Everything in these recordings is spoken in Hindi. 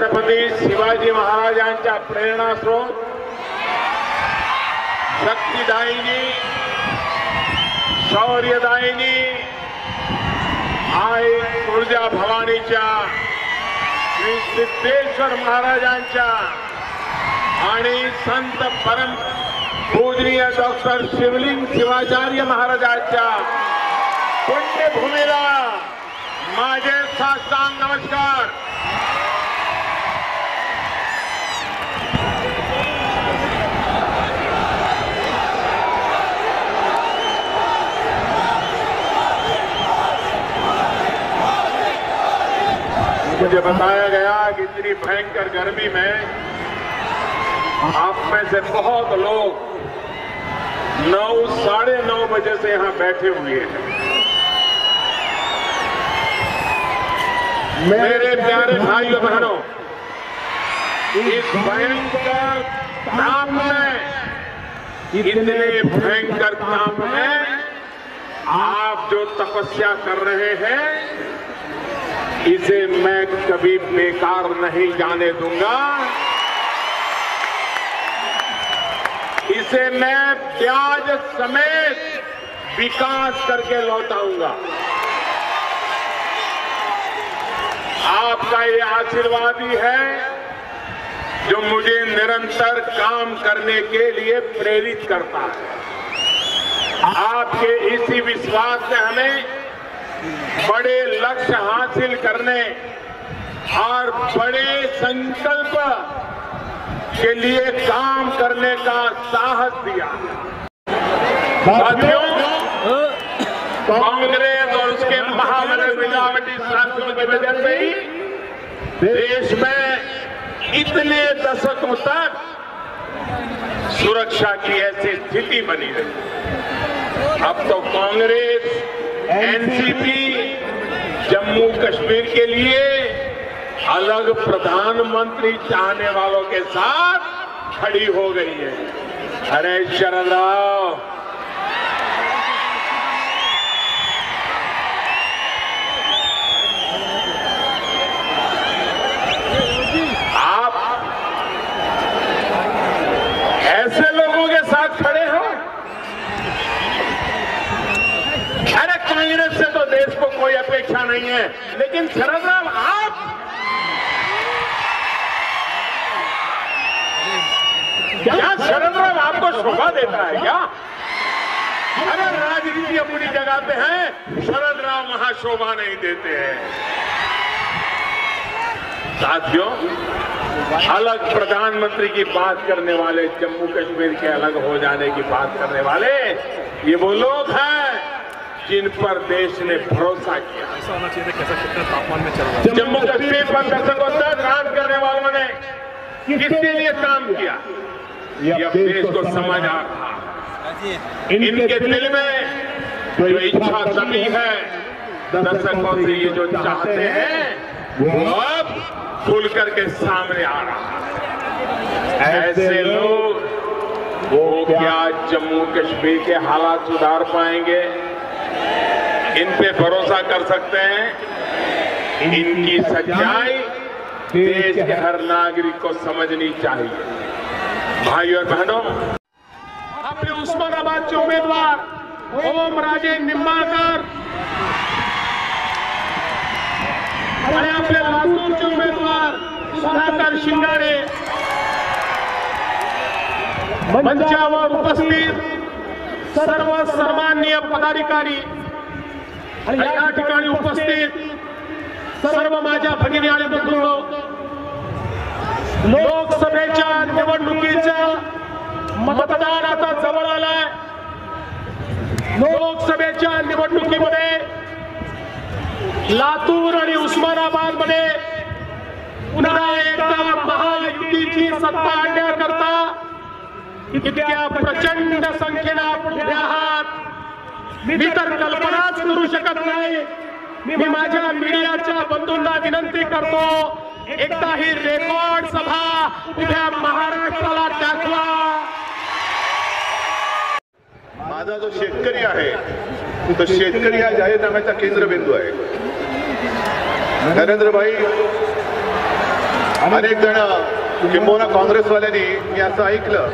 शिवाजी महाराजांच्या प्रेरणास्रोत शक्तीदायिनी शौर्यदायिनी आई तुळजा भवानीच्या श्री सिद्धेश्वर महाराजांच्या आणि संत परम पूजनीय डॉक्टर शिवलिंग शिवाचार्य महाराजांच्या पुण्यभूमीला माझे साष्टांग नमस्कार. मुझे बताया गया कि इतनी भयंकर गर्मी में आप में से बहुत लोग नौ साढ़े नौ बजे से यहाँ बैठे हुए हैं। मेरे प्यारे भाइयों बहनों इस भयंकर ताप में इतने भयंकर काम में आप जो तपस्या कर रहे हैं इसे मैं कभी बेकार नहीं जाने दूँगा। इसे मैं प्याज समेत विकास करके लौटाऊँगा। आपका ये आशीर्वाद ही है जो मुझे निरंतर काम करने के लिए प्रेरित करता है। आपके इसी विश्वास ने हमें बड़े लक्ष्य हासिल करने और बड़े संकल्प के लिए काम करने का साहस दिया। साथियों, कांग्रेस और उसके महाबल मिलावटी साथियों की वजह से ही देश में इतने दशकों तक सुरक्षा की ऐसी स्थिति बनी रही। अब तो कांग्रेस एनसीपी जम्मू कश्मीर के लिए अलग प्रधानमंत्री चाहने वालों के साथ खड़ी हो गई है। अरे शरद राव। आप ऐसे लोगों के साथ खड़े हो अरे कांग्रेस से तो देश को अपेक्षा नहीं है। लेकिन शरद राव आप क्या शरद राव आपको शोभा देता है क्या? अरे राजनीति अपनी जगह पे है। शरद राव वहाँ शोभा नहीं देते हैं। साथियों, अलग प्रधानमंत्री की बात करने वाले जम्मू कश्मीर के अलग हो जाने की बात करने वाले, ये वो लोग हैं। जिन पर देश ने भरोसा किया। ऐसा होना चाहिए कैसा कितना तापमान में चल रहा है। जम्मू कश्मीर पर दशकों तक राज करने वालों ने किसके लिए काम किया? ये अब देश को समझ आ रहा। इनके दिल में जो इच्छा सभी है दशकों से ये जो चाहते हैं वो अब खुल करके सामने आ रहा है। ऐसे लोग वो क्या जम्मू कश्मीर के हालात सुधार पाएँगे? इन पे भरोसा कर सकते हैं। इनकी सच्चाई देश के हर नागरिक को समझनी चाहिए। भाई और बहनों अपने उस्मानाबाद के उम्मीदवार ओम राजे निम्बाकर आणि आपले लातूरचे उमेदवार सुधाकर शिंगाडे मंचावर उपस्थित सर्व सन्माननीय पदाधिकारी आणि या ठिकाणी उपस्थित सर्व माझ्या भगिनी आणि बंधूंनो लोकसभेच्या निवडणुकीचं मतदान आता जवळ आलंय. लोकसभेच्या निवडणुकीमध्ये लातूर आणि उस्मानाबादमध्ये पुन्हा एकदा महायुतीची सत्ता आणण्याकरता इतक्या प्रचंड आपण उभे आहात मी तर कल्पनाच करू शकत नाही. मी माझ्या मीडियाच्या बंधूंना विनंती करतो एकदा ही रेकॉर्ड सभा उभ्या महाराष्ट्राला दाखवा. माझा जो शेतकरी आहे तो शेतकरी हा जाहीरनाम्याचा केंद्रबिंदू आहे. नरेंद्रभाई अनेक जण किंबहुना काँग्रेसवाल्यांनी मी असं ऐकलं.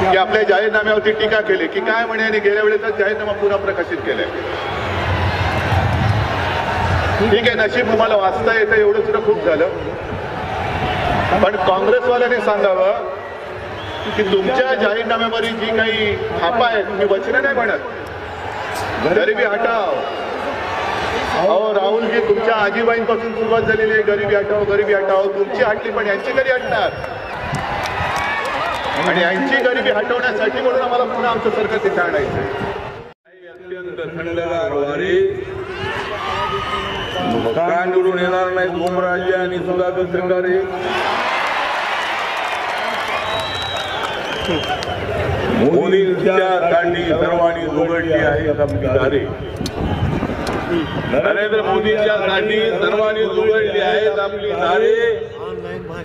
की आपल्या जाहीरनाम्यावरती टीका केली की काय म्हणे आणि गेल्या वेळेचा जाहीरनामा पुन्हा प्रकाशित केलाय. ठीक आहे नशीब तुम्हाला वाचता येतं एवढं सुद्धा खूप झालं. पण काँग्रेसवाल्याने सांगावं की तुमच्या जाहीरनाम्यामध्ये जी काही थापा आहेत तुम्ही वचनं नाही म्हणत. गरिबी हटाव अहो राहुलजी तुमच्या आजीबाईंपासून सुरुवात झालेली आहे गरिबी हटाव गरिबी हटाव तुमची हटली पण यांची कधी हटणार? आणि यांची गरिबी हटवण्यासाठी म्हणून आम्हाला पुन्हा आमचं सरकार तिथे आणायचं अत्यंत थंडगार वारे. का निवडून येणार नाही ओमराजे आणि सुधाकर श्रंगारे मोदींच्या काठी सर्वांनी उघडली आहे आपली दारे नरेंद्र मोदींच्या काठी सर्वांनी उघडली आहेत आपली दारे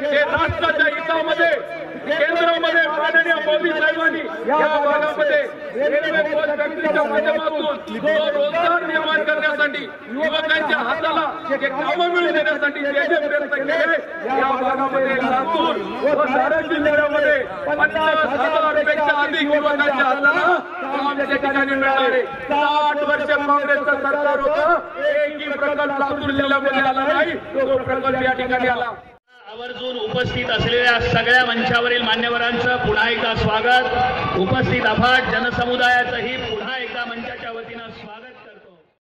ते राष्ट्राच्या हितामध्ये केंद्रामध्ये माननीय मोदी साहेबांनी या भागामध्ये रेल्वे पोस्ट फॅक्टरीच्या माध्यमातून रोजगार निर्माण करण्यासाठी युवकांच्या हाताला जे कामं मिळवून देण्यासाठी जे जे प्रयत्न केले या भागामध्ये लातूर व धाराशिव जिल्ह्यामध्ये पन्नास हजारापेक्षा अधिक युवकांच्या हाताला काम त्या ठिकाणी मिळाले साठ वर्ष काँग्रेसचं सरकार होतं एकही प्रकल्प लातूर जिल्ह्यामध्ये आला नाही तो प्रकल्प या ठिकाणी आला. आवर्जून उपस्थित असलेल्या सगळ्या मंचावरील मान्यवरांचं पुन्हा एकदा स्वागत. उपस्थित अफाट जनसमुदायाचंही